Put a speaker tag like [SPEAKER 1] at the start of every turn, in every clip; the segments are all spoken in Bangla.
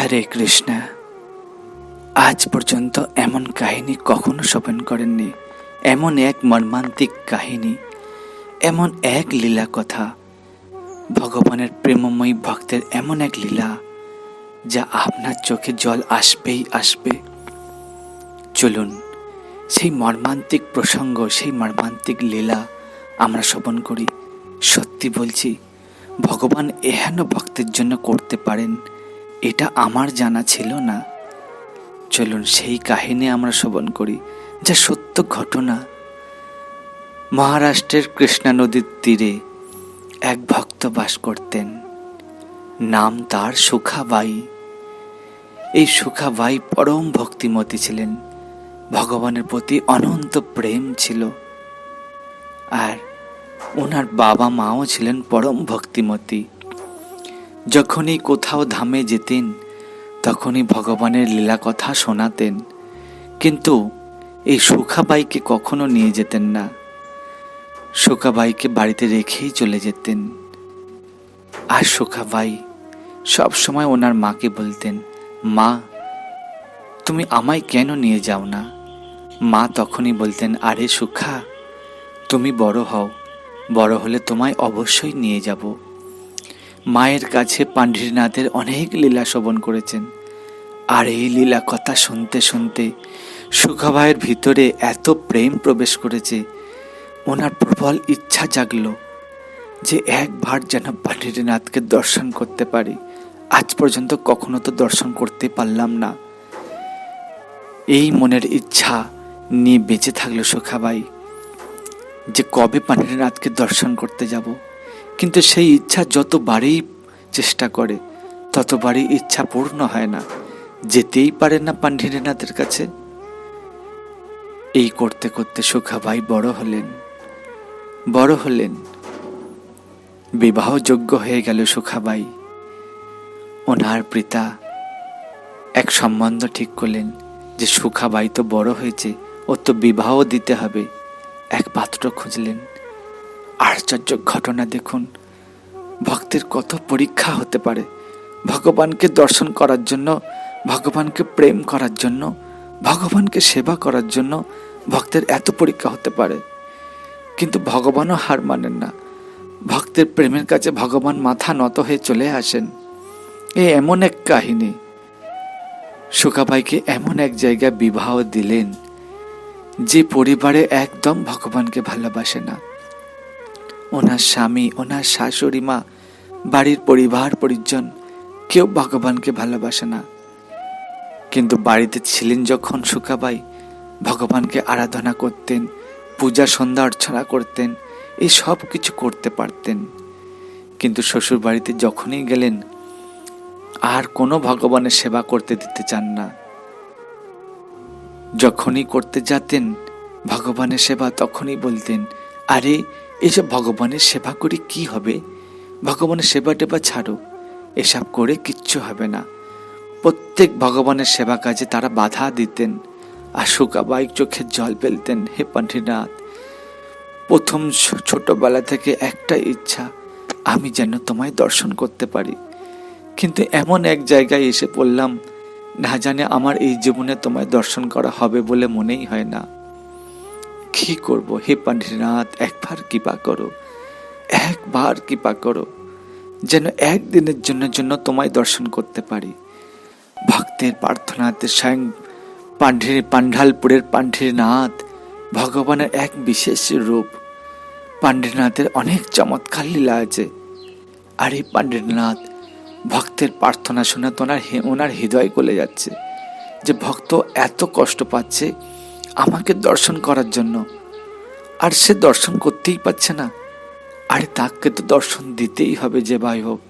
[SPEAKER 1] হরে কৃষ্ণ। আজ পর্যন্ত এমন কাহিনী কখনো শোভন করেননি। এমন এক মর্মান্তিক কাহিনী, এমন এক লীলা কথা। ভগবানের প্রেমময়ী ভক্তের এমন এক লীলা, যা আপনার চোখে জল আসবেই আসবে। চলুন, সেই মর্মান্তিক প্রসঙ্গ, সেই মর্মান্তিক লীলা আমরা শ্রবণ করি। সত্যি বলছি, ভগবান এহেন ভক্তের জন্য করতে পারেন এটা আমার জানা ছিল না। চলুন সেই কাহিনী আমরা শ্রবণ করি, যা সত্য ঘটনা। মহারাষ্ট্রের কৃষ্ণা নদীর তীরে এক ভক্ত বাস করতেন। নাম তার সুখাবাই। এই সুখাবাই পরম ভক্তিমতী ছিলেন। ভগবানের প্রতি অনন্ত প্রেম ছিল। আর ওনার বাবা মাও ছিলেন পরম ভক্তিমতী। যখনই কোথাও ধামে যেতেন, তখনই ভগবানের লীলা কথা শোনাতেন। কিন্তু এই সুখাবাইকে কখনো নিয়ে যেতেন না। সুখাবাইকে বাড়িতে রেখেই চলে যেতেন। আর সুখাবাই সব সময় ওনার মাকে বলতেন, মা, তুমি আমায় কেন নিয়ে যাও না? মা তখনই বলতেন, আরে সুখা, তুমি বড় হও। বড় হলে তোমায় অবশ্যই নিয়ে যাব। মায়ের কাছে পাণ্ডিরনাথের অনেক লীলা শ্রবণ করেছেন। আর এই লীলা কথা শুনতে শুনতে সুখাভাইয়ের ভিতরে এত প্রেম প্রবেশ করেছে। ওনার প্রবল ইচ্ছা জাগলো যে একবার যেন পাণ্ডিরনাথকে দর্শন করতে পারি। আজ পর্যন্ত কখনো তো দর্শন করতে পারলাম না। এই মনের ইচ্ছা নিয়ে বেঁচে থাকল সুখাবাই যে কবে পাণ্ডিরনাথকে দর্শন করতে যাব? কিন্তু সেই ইচ্ছা যতবারই চেষ্টা করে, ততবারই ইচ্ছা পূর্ণ হয় না। যেতেই পারে না পাণ্ডিরনাথের কাছে। এই করতে করতে সুখাবাই বড় হলেন। বড় হলেন। বিবাহযোগ্য হয়ে গেল সুখাবাই ওনার পিতা এক সম্বন্ধ ঠিক করলেন যে সুখাবাই তো বড় হয়েছে ও তো বিবাহ দিতে হবে। এক পাত্র খুঁজলেন। আশ্চর্য ঘটনা দেখুন ভক্তের কত পরীক্ষা হতে পারে? ভগবানকে দর্শন করার জন্য, ভগবানকে প্রেম করার জন্য, ভগবানকে সেবা করার জন্য ভক্তের এত পরীক্ষা হতে পারে। কিন্তু ভগবানও হার মানেন না। ভক্তের প্রেমের কাছে ভগবান মাথা নত হয়ে চলে আসেন। এ এমন এক কাহিনী। সুকাবাইকে এমন এক জায়গায় বিবাহ দিলেন, যে পরিবারে একদম ভগবানকে ভালোবাসে না। ওনার স্বামী, ওনার শাশুড়ি মা, বাড়ির পরিবার, পরিজন, কেউ ভগবানকে ভালোবাসে না। কিন্তু বাড়িতে ছিলেন যখন সুকাবাই, ভগবানকে আরাধনা করতেন, পূজা, সন্ধ্যা অর্চনা করতেন, এই সব কিছু করতে পারতেন। কিন্তু শ্বশুর বাড়িতে যখনই গেলেন, আর কোনো ভগবানের সেবা করতে দিতে চান না। যখনই করতে যেতেন, ভগবানের সেবা তখনই বলতেন, আরে এসব ভগবানের সেবা করে কি হবে? ভগবানের সেবা টেবা ছাড়ো। এসব করে কিচ্ছু হবে না। প্রত্যেক ভগবানের সেবা কাজে তারা বাধা দিতেন। আর সুকাবাই চোখের জল ফেলতেন, হে পাণ্ডিনাথ প্রথম ছোটবেলা থেকে একটা ইচ্ছা, আমি যেন তোমায় দর্শন করতে পারি। কিন্তু এমন এক জায়গায় এসে পড়লাম, না জানে আমার এই জীবনে তোমায় দর্শন করা হবে বলে মনেই হয় না। কি করব? হে পাণ্ডিনাথ একবার কৃপা করো। একবার কৃপা করো, যেন একদিনের জন্য জন্য তোমায় দর্শন করতে পারি। ভক্তের প্রার্থনাতে স্বয়ং পাণ্ডির পাণ্ডালপুরের পাণ্ডিরনাথ ভগবানের এক বিশেষ রূপ। পাণ্ডিরনাথের অনেক চমৎকার লীলা আছে। আর এই পাণ্ডিরনাথ ভক্তের প্রার্থনা শুনে তো ওনার ওনার হৃদয় গলে যাচ্ছে। যে ভক্ত এত কষ্ট পাচ্ছে আমাকে দর্শন করার জন্য। আর সে দর্শন করতেই পাচ্ছে না। আরে তাকে তো দর্শন দিতেই হবে যে ভাই হোক।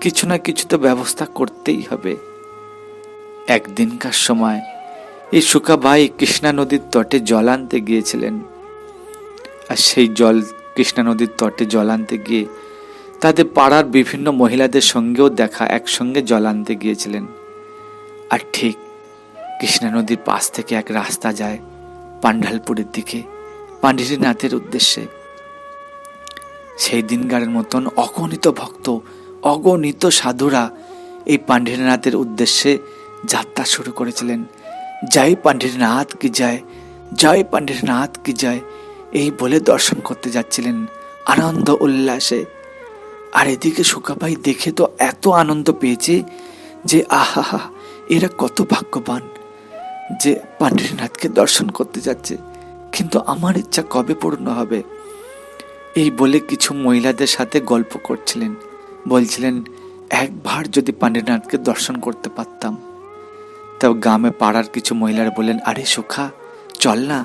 [SPEAKER 1] কিছু না কিছু তো ব্যবস্থা করতেই হবে। একদিনকার সময় এই সুকাবাই কৃষ্ণা নদীর তটে জল আনতে গিয়েছিলেন। আর সেই জল কৃষ্ণা নদীর তটে জল আনতে গিয়ে তাদের পাড়ার বিভিন্ন মহিলাদের সঙ্গেও দেখা একসঙ্গে জল আনতে গিয়েছিলেন। আর ঠিক কৃষ্ণা নদীর পাশ থেকে এক রাস্তা যায়। পাণ্ডালপুরের দিকে, পাণ্ডিরনাথের উদ্দেশ্যে। সেই দিনকারের মতন অগণিত ভক্ত, অগণিত সাধুরা এই পাণ্ডিরনাথের উদ্দেশ্যে যাত্রা শুরু করেছিলেন। জয় পাণ্ডিরনাথ কি জয় জয় পাণ্ডিরনাথ কি জয়, এই বলে দর্শন করতে যাচ্ছিলেন আনন্দ উল্লাসে। আর এদিকে সুকাবাই দেখে তো এত আনন্দ পেয়েছে যে, আহা এরা কত ভাগ্যবান। যে পাণ্ডিরনাথকে দর্শন করতে যাচ্ছে, কিন্তু আমার ইচ্ছা কবে পূর্ণ হবে? এই বলে কিছু মহিলাদের সাথে গল্প করছিলেন। বলছিলেন, একবার যদি পাণ্ডিরনাথকে দর্শন করতে পারতাম। তাও গ্রামে পাড়ার কিছু মহিলারা বললেন, আরে সুখা, চল না,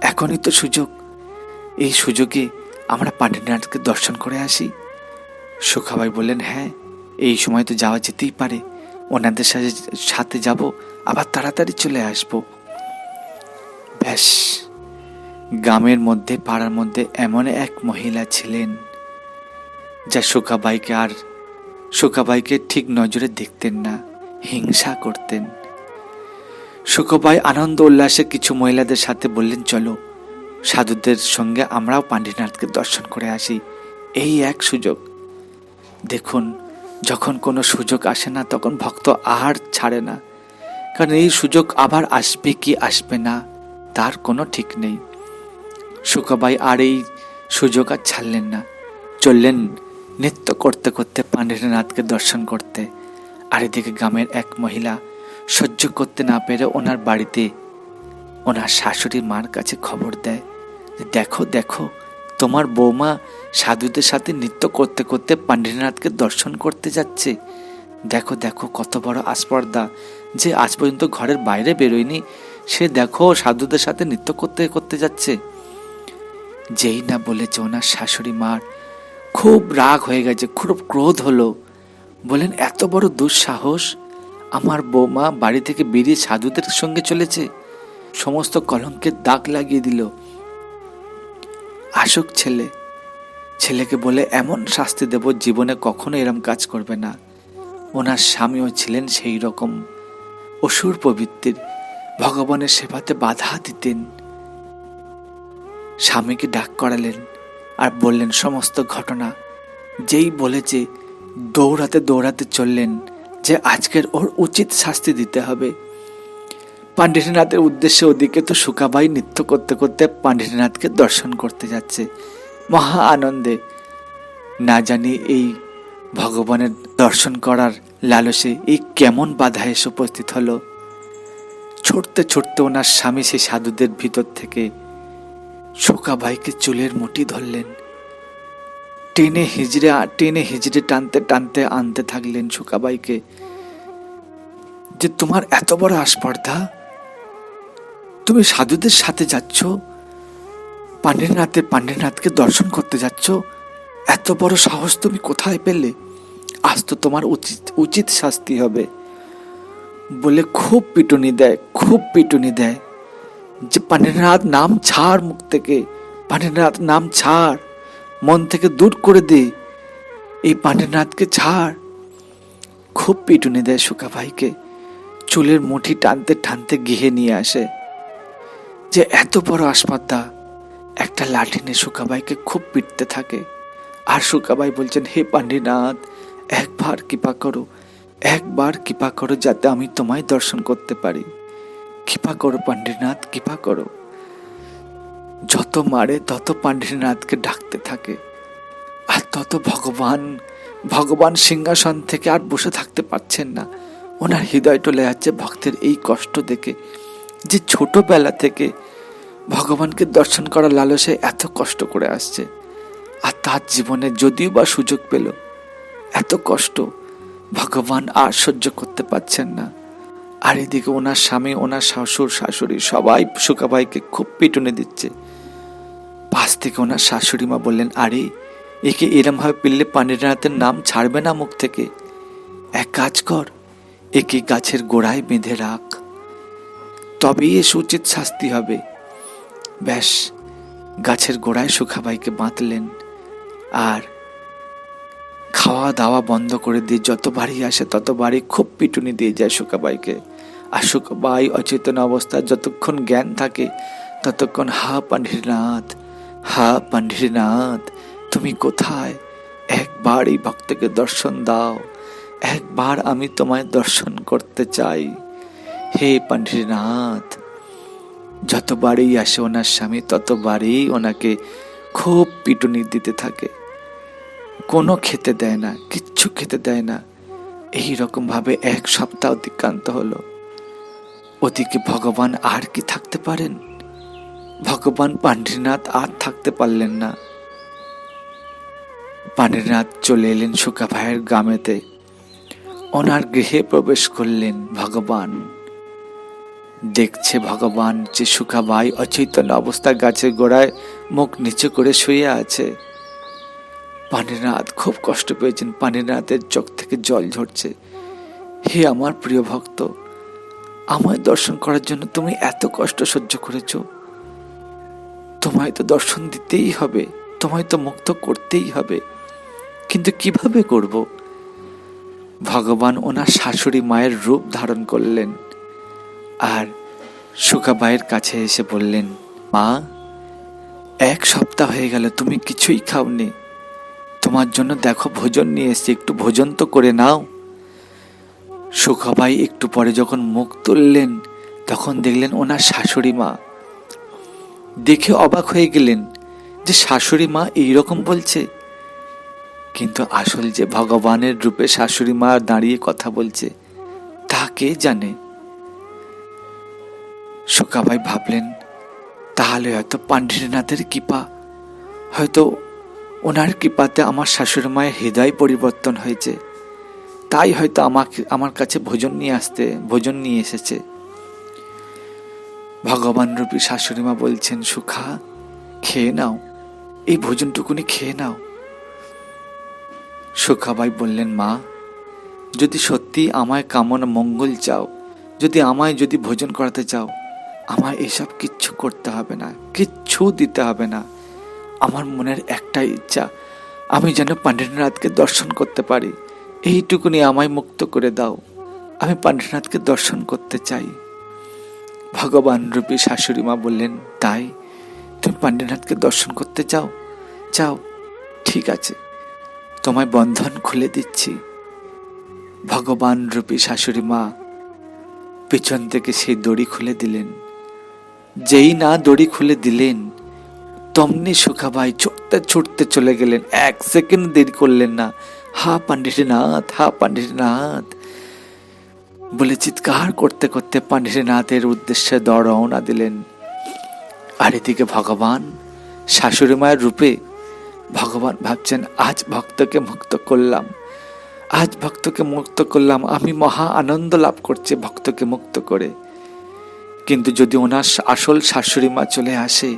[SPEAKER 1] এখনই তো সুযোগ। এই সুযোগে আমরা পাণ্ডিরনাথকে দর্শন করে আসি। সুখাবাই বললেন হ্যাঁ এই সময় তো যাওয়া যেতেই পারে। ওনাদের সাথে সাথে যাব আবার তাড়াতাড়ি চলে আসব। ব্যাস, গ্রামের মধ্যে, পাড়ার মধ্যে এমন এক মহিলা ছিলেন, যা সুখাবাইকে আর সুখাবাইকে ঠিক নজরে দেখতেন না, হিংসা করতেন। সুখবাই আনন্দ উল্লাসে কিছু মহিলাদের সাথে বললেন, চলো, সাধুদের সঙ্গে আমরাও পাণ্ডিনাথকে দর্শন করে আসি। এই এক সুযোগ। দেখুন, যখন কোনো সুযোগ আসে না, তখন ভক্ত আর ছাড়ে না। কারণ এই সুযোগ আবার আসবে কি আসবে না, তার কোনো ঠিক নেই। সুখবাই আর এই সুযোগ আর ছাড়লেন না। চললেন নৃত্য করতে করতে পাণ্ডিনাথকে দর্শন করতে। আর এদিকে গ্রামের এক মহিলা সহ্য করতে না পেরে ওনার বাড়িতে ওনার শাশুড়ি মার কাছে খবর দেয় যে, দেখো দেখো, তোমার বৌমা সাধুদের সাথে নৃত্য করতে করতে পাণ্ডিনাথকে দর্শন করতে যাচ্ছে। দেখো দেখো, কত বড় আস্পর্দা যে আজ পর্যন্ত ঘরের বাইরে বেরোয়নি, সে দেখো সাধুদের সাথে নৃত্য করতে করতে যাচ্ছে। যেই না বলেছে ওনার শাশুড়ি মার, খুব রাগ হয়ে গেছে, খুব ক্রোধ হলো। বলেন, এত বড় দুঃসাহস? আমার বৌমা বাড়ি থেকে বেরিয়ে সাধুদের সঙ্গে চলেছে। সমস্ত কলঙ্কের দাগ লাগিয়ে দিল। আসুক ছেলে, ছেলেকে বলে এমন শাস্তি দেব, জীবনে কখনো এরম কাজ করবে না। ওনার স্বামীও ছিলেন সেই রকম। অসুর প্রবৃত্তির ভগবানের সেবাতে বাধা দিতেন। স্বামীকে ডাক করালেন আর বললেন, সমস্ত ঘটনা যেই বলেছে, দৌড়াতে দৌড়াতে চললেন যে আজকের ওর উচিত শাস্তি দিতে হবে। পাণ্ডিতনাথের উদ্দেশ্যে ওদিকে তো সুকাবাই নৃত্য করতে করতে পাণ্ডিতনাথকে দর্শন করতে যাচ্ছে। মহা আনন্দে। না জানি এই ভগবানের দর্শন করার লালসে এই কেমন বাধা এসে উপস্থিত হলো? ছুটতে ছুটতে ওনার স্বামী সেই সাধুদের ভিতর থেকে শোকাবাইকে চুলের মুঠি ধরলেন। টেনে হিজড়ে টেনে হিজড়ে টানতে টানতে আনতে থাকলেন শোকাবাইকে। যে তোমার এত বড় আস্পর্ধা? তুমি সাধুদের সাথে যাচ্ছ? পাণ্ডেরনাথের পাণ্ডেরনাথকে দর্শন করতে যাচ্ছ? এত বড় সাহস তুমি কোথায় পেলে? আজ তো তোমার উচিত উচিত শাস্তি হবে। বলে খুব পিটুনি দেয়, খুব পিটুনি দেয়। যে পাণ্ডেরনাথ নাম ছাড় মুখ থেকে পাণ্ডেরনাথ নাম ছাড়, মন থেকে দূর করে দে, এই পাণ্ডেরনাথকে ছাড়। খুব পিটুনি দেয় সুকা ভাইকে, চুলের মুঠি টানতে টানতে গিয়ে নিয়ে আসে। যে এত বড় আসপাদ্দা একটা লাঠি নিয়ে সুকাবাইকে খুব পিটতে থাকে। আর সুকাবাই বলছেন, হে পাণ্ডিনাথ একবার কৃপা করো, একবার কৃপা করো যাতে আমি তোমায় দর্শন করতে পারি। কৃপা করো পাণ্ডিনাথ কৃপা করো। যত মারে, তত পাণ্ডিনাথকে ডাকতে থাকে। আর তত ভগবান ভগবান সিংহাসন থেকে আর বসে থাকতে পারছেন না। ওনার হৃদয় টলে যাচ্ছে ভক্তের এই কষ্ট দেখে যে ছোটবেলা থেকে ভগবানকে দর্শন করার লালসে এত কষ্ট করে আসছে। আর তার জীবনে যদিও বা সুযোগ পেল এত কষ্ট। ভগবান আর সহ্য করতে পারছেন না। আর এদিকে ওনার স্বামী, ওনার শ্বশুর, শাশুড়ি সবাই সুকাবাইকে খুব পিটুনে দিচ্ছে। পাশ থেকে ওনার শাশুড়ি মা বললেন, আরে, একে এরমভাবে পিললে পাণ্ডিতনাথের নাম ছাড়বে না মুখ থেকে। এক কাজ কর, একে গাছের গোড়ায় বেঁধে রাখ। তবেই এ সুচিত শাস্তি হবে। ব্যাস, গাছের গোড়ায় সুখাবাইকে বাঁধলেন। আর খাওয়া দাওয়া বন্ধ করে দিয়ে যত বাড়ি আসে, তত বাড়ি খুব পিটুনি দিয়ে যায় সুখাবাইকে আর সুখাবাই অচেতন অবস্থায় যতক্ষণ জ্ঞান থাকে, ততক্ষণ, হা পাণ্ডিরনাথ হা পাণ্ডিরনাথ তুমি কোথায়? একবার এই ভক্তকে দর্শন দাও। একবার আমি তোমায় দর্শন করতে চাই। হে পাণ্ডিরনাথ যতবারই আসে ওনার স্বামী ততবারই ওনাকে খুব পিটুনি দিতে থাকে। কোনো খেতে দেয় না, কিচ্ছু খেতে দেয় না। এই রকম ভাবে এক সপ্তাহ অতিক্রান্ত হলো। ওদিকে ভগবান আর কি থাকতে পারেন? ভগবান পাণ্ড্রীনাথ আর থাকতে পারলেন না। পাণ্ড্রীনাথ চলে এলেন সুকা ভাইয়ের গ্রামেতে। ওনার গৃহে প্রবেশ করলেন ভগবান। দেখছে ভগবান যে সুখাবাই অচৈতন্য অবস্থায় গাছের গোড়ায় মুখ নিচু করে শুয়ে আছে। পানিনাথ খুব কষ্ট পেয়েছেন। পানিনাথের চোখ থেকে জল ঝরছে। হে আমার প্রিয় ভক্ত, আমায় দর্শন করার জন্য তুমি এত কষ্ট সহ্য করেছ। তোমায় তো দর্শন দিতেই হবে, তোমায় তো মুক্ত করতেই হবে। কিন্তু কীভাবে করব? ভগবান ওনার শাশুড়ি মায়ের রূপ ধারণ করলেন আর সুখাবাইয়ের কাছে এসে বললেন, মা, এক সপ্তাহ হয়ে গেল, তুমি কিছুই খাওনি। তোমার জন্য দেখো ভোজন নিয়ে এসছি, একটু ভোজন তো করে নাও। সুখাবাই একটু পরে যখন মুখ তুললেন, তখন দেখলেন ওনার শাশুড়ি মা। দেখে অবাক হয়ে গেলেন যে শাশুড়ি মা এইরকম বলছে। কিন্তু আসল যে ভগবানের রূপে শাশুড়ি মা দাঁড়িয়ে কথা বলছে, তা কে জানে? সুকাবাই ভাবলেন, তাহলে হয়তো পাণ্ডিরনাথের কৃপা, হয়তো ওনার কৃপাতে আমার শাশুড়ি মায়ের হৃদয় পরিবর্তন হয়েছে। তাই হয়তো আমাকে আমার কাছে ভোজন নিয়ে আসতে ভোজন নিয়ে এসেছে। ভগবান রূপী শাশুড়ি মা বলছেন, সুখা, খেয়ে নাও। এই ভোজনটুকুনি খেয়ে নাও। সুখাবাই বললেন, মা, যদি সত্যি আমায় কামনা মঙ্গল চাও, যদি আমায় যদি ভোজন করাতে চাও আমায় এসব কিচ্ছু করতে হবে না, কিচ্ছু দিতে হবে না। আমার মনের একটাই ইচ্ছা, আমি যেন পাণ্ডিতনাথকে দর্শন করতে পারি। এইটুকুনি আমায় মুক্ত করে দাও। আমি পাণ্ডিতনাথকে দর্শন করতে চাই। ভগবান রূপী শাশুড়ি মা বললেন, তাই? তুমি পাণ্ডিতনাথকে দর্শন করতে চাও? চাও, ঠিক আছে। তোমায় বন্ধন খুলে দিচ্ছি। ভগবান রূপী শাশুড়ি মা পিছন থেকে সেই দড়ি খুলে দিলেন। যেই না দড়ি খুলে দিলেন তমনি সুখাবাই ছুটতে ছুটতে চলে গেলেন। এক সেকেন্ড দেরি করলেন না। হা পাণ্ডিতনাথ হা পাণ্ডিতনাথ বলে চিৎকার করতে করতে পাণ্ডিতনাথের উদ্দেশ্যে দর রওনা দিলেন। আর এদিকে ভগবান, শাশুড়ি মায়ের রূপে ভগবান ভাবছেন, আজ ভক্তকে মুক্ত করলাম। আজ ভক্তকে মুক্ত করলাম। আমি মহা আনন্দ লাভ করছি ভক্তকে মুক্ত করে। কিন্তু যদি ওনার আসল শাশুড়ি মা চলে আসে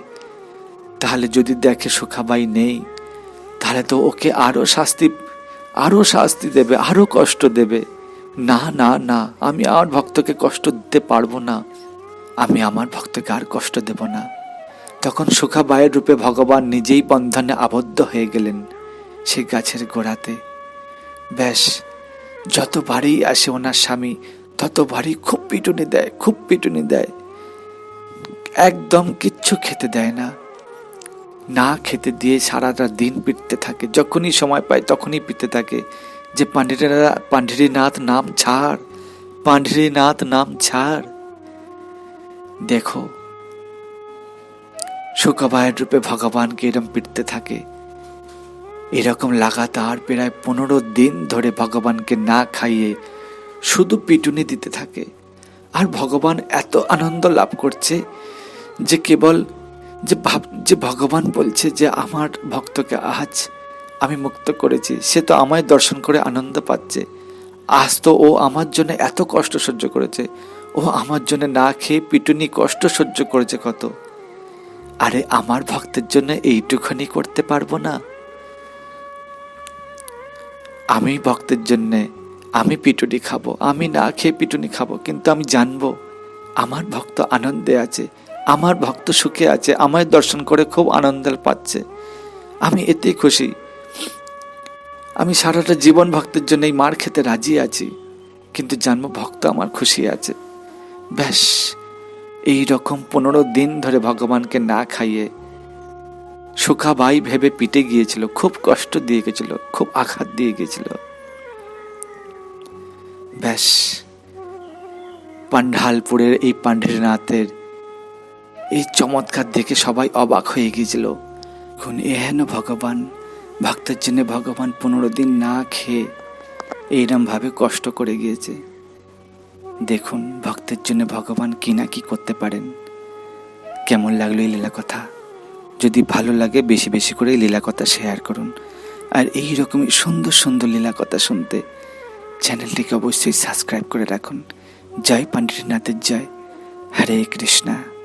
[SPEAKER 1] তাহলে যদি দেখে সুখাবাই নেই, তাহলে তো ওকে আরও শাস্তি আরও শাস্তি দেবে, আরও কষ্ট দেবে। না না না, আমি আমার ভক্তকে কষ্ট দিতে পারব না। আমি আমার ভক্তকে আর কষ্ট দেব না। তখন সুখাবাইয়ের রূপে ভগবান নিজেই বন্ধনে আবদ্ধ হয়ে গেলেন সেই গাছের গোড়াতে। ব্যাস, যত যতবারই আসে ওনার স্বামী, তত ততবারই খুব পিটুনি দেয়, খুব পিটুনি দেয়। একদম কিচ্ছু খেতে দেয় না। না খেতে দিয়ে সারাটা দিন পিটতে থাকে। যখনই সময় পায় তখনই পিটতে থাকে। যে পাণ্ডিরা পাণ্ডিরীনাথ নাম ছাড় পাণ্ডিরীনাথ নাম ছাড়। দেখো সুখবায়ের রূপে ভগবানকে এরম পিটতে থাকে। এরকম লাগাতার প্রায় পনেরো দিন ধরে ভগবানকে না খাইয়ে শুধু পিটুনি দিতে থাকে। আর ভগবান এত আনন্দ লাভ করছে যে কেবল যে ভাব, যে ভগবান বলছে যে আমার ভক্তকে আজ আমি মুক্ত করেছি, সে তো আমায় দর্শন করে আনন্দ পাচ্ছে। আজ তো ও আমার জন্য এত কষ্ট সহ্য করেছে। ও আমার জন্য না খেয়ে পিটুনি কষ্ট সহ্য করেছে কত। আরে আমার ভক্তের জন্য এইটুখানি করতে পারব না। আমি ভক্তের জন্যে আমি পিটুনি খাব, আমি না খেয়ে পিটুনি খাব, কিন্তু আমি জানব, আমার ভক্ত আনন্দে আছে। আমার ভক্ত সুখে আছে, আমায় দর্শন করে খুব আনন্দ পাচ্ছে। আমি এতেই খুশি। আমি সারাটা জীবন ভক্তের জন্য এই মার খেতে রাজি আছি, কিন্তু জানব ভক্ত আমার খুশি আছে। ব্যাস এই রকম পনেরো দিন ধরে ভগবানকে না খাইয়ে সুখাবাই ভেবে পিটে গিয়েছিল, খুব কষ্ট দিয়ে গেছিল, খুব আঘাত দিয়ে গেছিল। ব্যাস, পান্ডালপুরের এই পাণ্ডিরনাথের এই চমৎকার দেখে সবাই অবাক হয়ে গিয়েছিল। এখন এহেন ভগবান, ভক্তের জন্য ভগবান পনেরো দিন না খেয়ে এইরমভাবে কষ্ট করে গিয়েছে। দেখুন, ভক্তের জন্য ভগবান কি না কি করতে পারেন। কেমন লাগল এই লীলা কথা? যদি ভালো লাগে, বেশি বেশি করে লীলা কথা শেয়ার করুন। আর এই রকমই সুন্দর সুন্দর লীলা কথা শুনতে চ্যানেলটিকে অবশ্যই সাবস্ক্রাইব করে রাখুন। জয় পণ্ডিতনাথের জয়। হরে কৃষ্ণা।